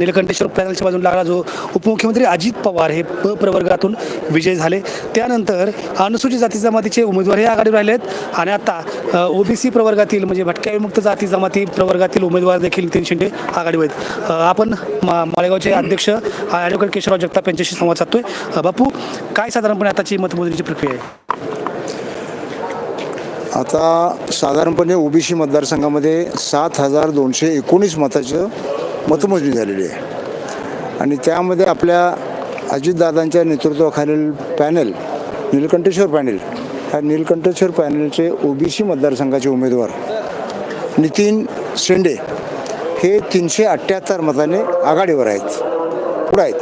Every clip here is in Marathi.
निलकंठेश्वर पॅनलच्या बाजून लागला जो उपमुख्यमंत्री अजित पवार हे प प्रवर्गातून विजय झाले. त्यानंतर अनुसूचित जाती जमातीचे उमेदवारही आघाडीवर राहिले आहेत. आणि आता ओबीसी प्रवर्गातील म्हणजे भटक्या विमुक्त जाती जमाती प्रवर्गातील उमेदवार देखील नितीन शिंदे आघाडीवर आहेत. आपण मा मालेगावचे अध्यक्ष ॲडव्होकेट केशवराव जगताप यांच्याशी संवाद साधतोय. बापू काय साधारणपणे आताची मतमोजणीची प्रक्रिया आहे? आता साधारणपणे ओबीसी मतदारसंघामध्ये सात हजार दोनशे एकोणीस मताचं मतमोजणी झालेली आहे. आणि त्यामध्ये आपल्या अजितदादांच्या नेतृत्वाखालील पॅनल नीलकंठेश्वर पॅनल ह्या नीलकंठेश्वर पॅनलचे ओबीसी मतदारसंघाचे उमेदवार नितीन शेंडे हे तीनशे अठ्ठ्याहत्तर मताने आघाडीवर आहेत. पुढे आहेत.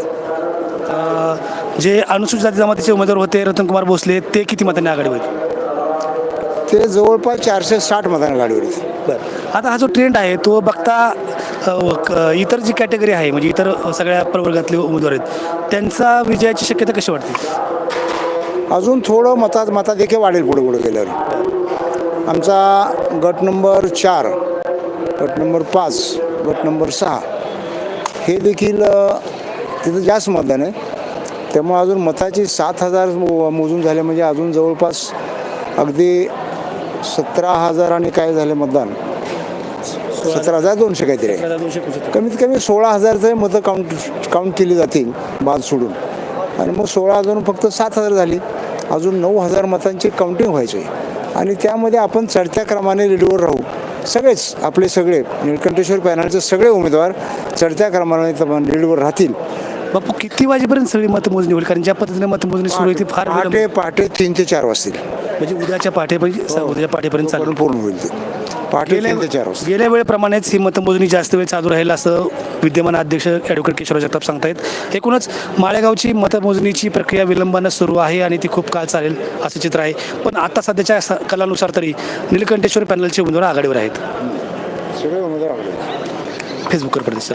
जे अनुसूचित जाती जमातीचे उमेदवार होते रतनकुमार भोसले ते किती मतांनी आघाडीवर आहेत? ते जवळपास चारशे साठ मताने आघाडीवर आहेत. बरं. आता हा जो ट्रेंड आहे तो बघता इतर जी कॅटेगरी आहे म्हणजे इतर सगळ्या प्रवर्गातले उमेदवार आहेत त्यांचा विजयाची शक्यता कशी वाटते? अजून थोडं मतात देखील वाढेल पुढे पुढे गेल्यावर. आमचा गट नंबर चार गट नंबर पाच गट नंबर सहा हे देखील तिथं जास्त मतदान आहे. त्यामुळे अजून मताची सात हजार मो- मोजून झाले म्हणजे अजून जवळपास अगदी सतरा हजार आणि काय झाले मतदान. सतरा हजार दोनशे काहीतरी आहे. कमीत कमी सोळा हजारचे मतं काउंट काउंट केली जातील बाद सोडून. आणि मग सोळा हजार फक्त सात हजार झाली. अजून नऊ हजार मतांची काउंटिंग व्हायची आणि त्यामध्ये आपण चढत्या क्रमाने लीडवर राहू. सगळेच आपले सगळे निळकंठेश्वर पॅनलचे सगळे उमेदवार चढत्या क्रमाने लीडवर राहतील. बापू किती वाजेपर्यंत सगळी मतमोजणी होईल? कारण ज्या पद्धतीने मतमोजणी सुरू आहे ती फार पहाटे पहाटे तीन ते चार वाजतील. म्हणजे उद्याच्या पाठेपर्यंत उद्याच्या पाठेपर्यंत चालेल. पूर्ण पूर्ण होईल ते. गेल्या तीन ते चार वाजता गेल्या वेळेप्रमाणेच ही मतमोजणी जास्त वेळ चालू राहील असं विद्यमान अध्यक्ष ॲडव्होकेट केशवराव जगताप सांगतायत. एकूणच माळेगावची मतमोजणीची प्रक्रिया विलंबानं सुरू आहे आणि ती खूप काळ चालेल असं चित्र आहे. पण आता सध्याच्या स- कलानुसार तरी निलकंठेश्वर पॅनलचे उमेदवार आघाडीवर आहेत. सगळे उमेदवार आले फेसबुकवर पडते सर.